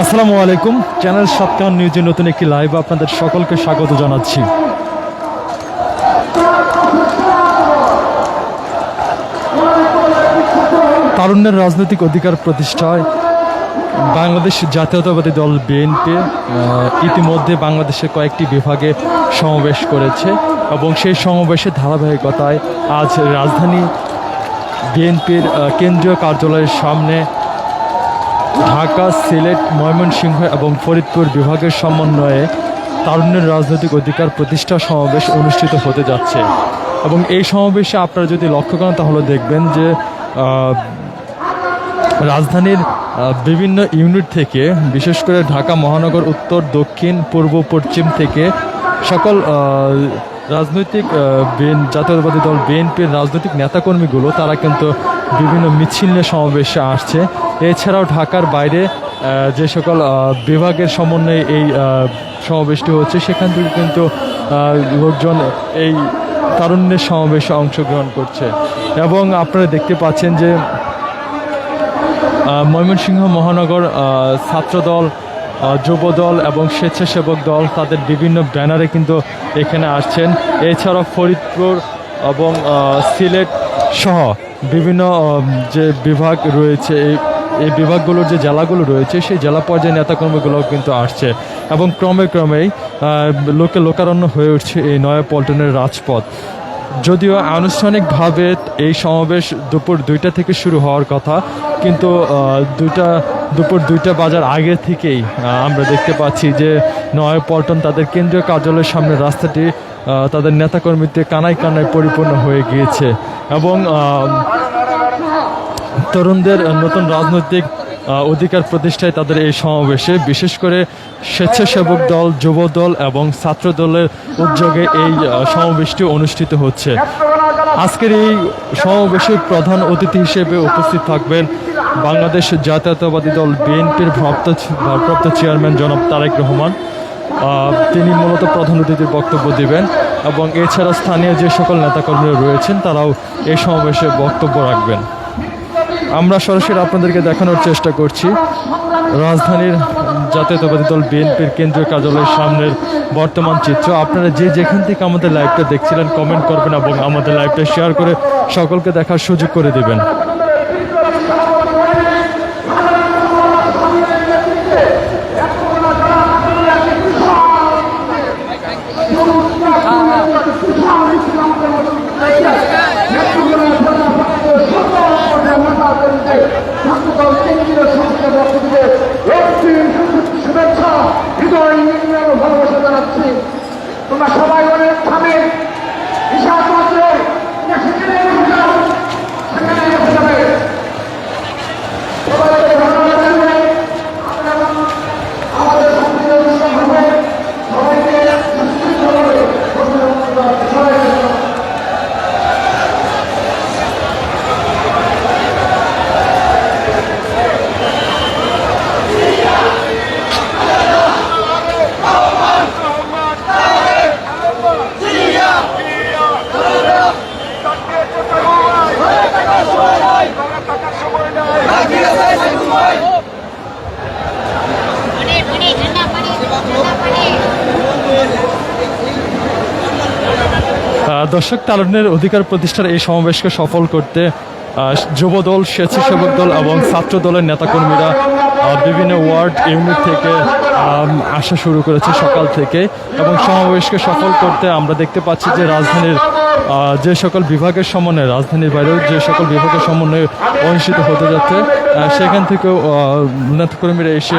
আসসালামু আলাইকুম। চ্যানেল সপ্তাহ নিউজে নতুন একটি লাইভ আপনাদের সকলকে স্বাগত জানাচ্ছি। তারুণ্যের রাজনৈতিক অধিকার প্রতিষ্ঠায় বাংলাদেশ জাতীয়তাবাদী দল বিএনপি ইতিমধ্যে বাংলাদেশের কয়েকটি বিভাগে সমাবেশ করেছে এবং সেই সমাবেশের ধারাবাহিকতায় আজ রাজধানী বিএনপির কেন্দ্রীয় কার্যালয়ের সামনে ঢাকা, সিলেট, ময়মনসিংহ এবং ফরিদপুর বিভাগের সমন্বয়ে তারুণ্যের রাজনৈতিক অধিকার প্রতিষ্ঠা সমাবেশ অনুষ্ঠিত হতে যাচ্ছে। এবং এই সমাবেশে আপনারা যদি লক্ষ্য করেন, তাহলে দেখবেন যে রাজধানীর বিভিন্ন ইউনিট থেকে, বিশেষ করে ঢাকা মহানগর উত্তর, দক্ষিণ, পূর্ব, পশ্চিম থেকে সকল রাজনৈতিক জাতীয়তাবাদী দল বিএনপির রাজনৈতিক নেতাকর্মীগুলো, তারা কিন্তু বিভিন্ন মিছিল নিয়ে সমাবেশে আসছে। এছাড়াও ঢাকার বাইরে যে সকল বিভাগের সমন্বয়ে এই সমাবেশটি হচ্ছে, সেখান থেকে কিন্তু লোকজন এই তারুণ্যের সমাবেশে অংশগ্রহণ করছে। এবং আপনারা দেখতে পাচ্ছেন যে ময়মনসিংহ মহানগর ছাত্রদল যুবদল এবং স্বেচ্ছাসেবক দল তাদের বিভিন্ন ব্যানারে কিন্তু এখানে আসছেন। এছাড়াও ফরিদপুর এবং সিলেট সহ বিভিন্ন যে বিভাগ রয়েছে, এই এই বিভাগগুলোর যে জেলাগুলো রয়েছে, সেই জেলা পর্যায়ে নেতাকর্মীগুলোও কিন্তু আসছে এবং ক্রমে ক্রমেই লোকে লোকারণ্য হয়ে উঠছে এই নয়া পল্টনের রাজপথ। যদিও আনুষ্ঠানিকভাবে এই সমাবেশ দুপুর দুইটা থেকে শুরু হওয়ার কথা, কিন্তু দুইটা দুপুর দুইটা বাজার আগে থেকেই আমরা দেখতে পাচ্ছি যে নয় পল্টন তাদের কেন্দ্রীয় কার্যালয়ের সামনে রাস্তাটি তাদের নেতাকর্মীতে কানায় কানায় পরিপূর্ণ হয়ে গিয়েছে এবং তরুণদের নতুন রাজনৈতিক অধিকার প্রতিষ্ঠায় তাদের এই সমাবেশে বিশেষ করে স্বেচ্ছাসেবক দল, যুব দল এবং ছাত্র দলের উদ্যোগে এই সমাবেশটি অনুষ্ঠিত হচ্ছে। আজকের এই সমাবেশে প্রধান অতিথি হিসেবে উপস্থিত থাকবেন বাংলাদেশ জাতীয়তাবাদী দল বিএনপির ভারপ্রাপ্ত ভারপ্রাপ্ত চেয়ারম্যান জনাব তারেক রহমান তিনি মূলত প্রধান অতিথির বক্তব্য দিবেন এবং এছাড়া স্থানীয় যে সকল নেতাকর্মীরা রয়েছেন, তারাও এই সমাবেশে বক্তব্য রাখবেন। আমরা সরাসরি আপনাদেরকে দেখানোর চেষ্টা করছি, রাজধানীর জাতীয়তাবাদী দল বিএনপির কেন্দ্রীয় কার্যালয়ের সামনের বর্তমান চিত্র। আপনারা যে যেখান থেকে আমাদের লাইভটা দেখছিলেন কমেন্ট করবেন এবং আমাদের লাইভটা শেয়ার করে সকলকে দেখার সুযোগ করে দিবেন। দর্শক তারুণ্যের অধিকার প্রতিষ্ঠার এই সমাবেশকে সফল করতে যুবদল, স্বেচ্ছাসেবক দল এবং ছাত্র দলের নেতাকর্মীরা বিভিন্ন ওয়ার্ড, ইউনিট থেকে আসা শুরু করেছে সকাল থেকে এবং সমাবেশকে সফল করতে আমরা দেখতে পাচ্ছি যে রাজধানীর যে সকল বিভাগের সমন্বয়ে, রাজধানীর বাইরেও যে সকল বিভাগের সমন্বয়ে অনুষ্ঠিত হতে যাচ্ছে সেখান থেকেও নেতাকর্মীরা এসে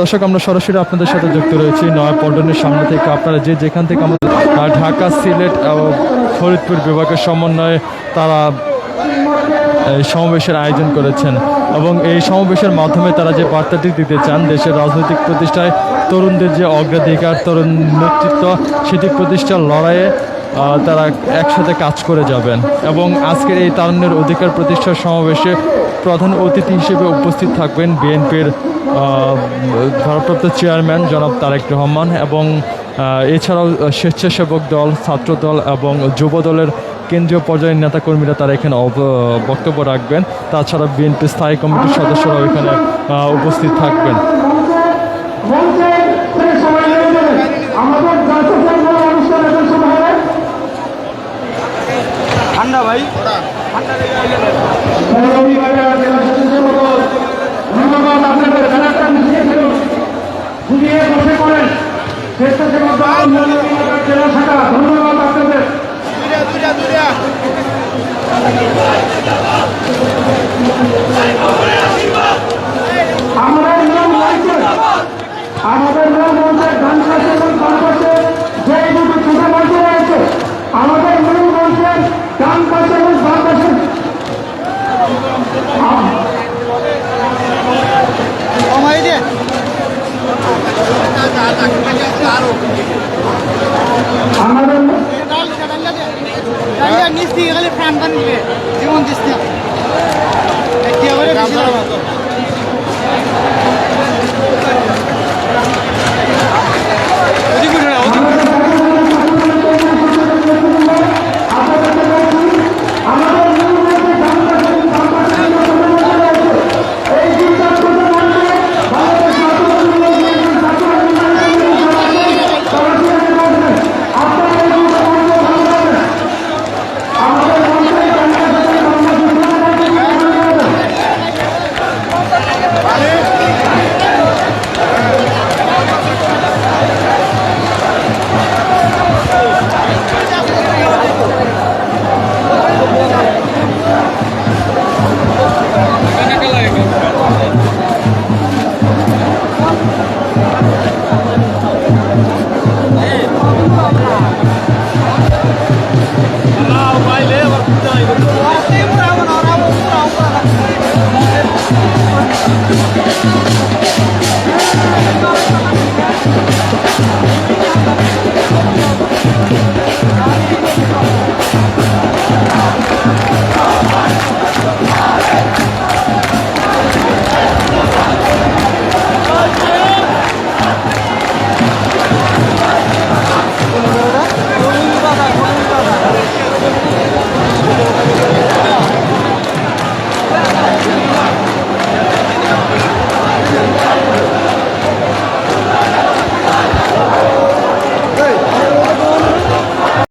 দর্শক, আমরা সরাসরি আপনাদের সাথে যুক্ত রয়েছি নয়া পল্টনের সামনে থেকে। আপনারা যে যেখান থেকে আমাদের ঢাকা সিলেট ফরিদপুর বিভাগের সমন্বয়ে তারা, এই সমাবেশের আয়োজন করেছেন এবং এই সমাবেশের মাধ্যমে তারা যে বার্তাটি দিতে চান, দেশের রাজনৈতিক প্রতিষ্ঠায় তরুণদের যে অগ্রাধিকার, তরুণ নেতৃত্ব, সেটি প্রতিষ্ঠার লড়াইয়ে তারা একসাথে কাজ করে যাবেন এবং আজকের এই তারুণ্যের অধিকার প্রতিষ্ঠার সমাবেশে প্রধান অতিথি হিসেবে উপস্থিত থাকবেন বিএনপির ভারপ্রাপ্ত চেয়ারম্যান জনাব তারেক রহমান এবং এছাড়াও স্বেচ্ছাসেবক দল ছাত্র দল এবং যুব দলের কেন্দ্রীয় পর্যায়ের নেতাকর্মীরা তারা এখানে বক্তব্য রাখবেন। তাছাড়া বিএনপি স্থায়ী কমিটির সদস্যরাও এখানে উপস্থিত থাকবেন। ঠান্ডা ভাই। স্বেচ্ছাসেবক দল জেলা শাখা ধন্যবাদ। নিচ দিয়ে গেলে প্রাণ পান দিবে জীবন দিস না।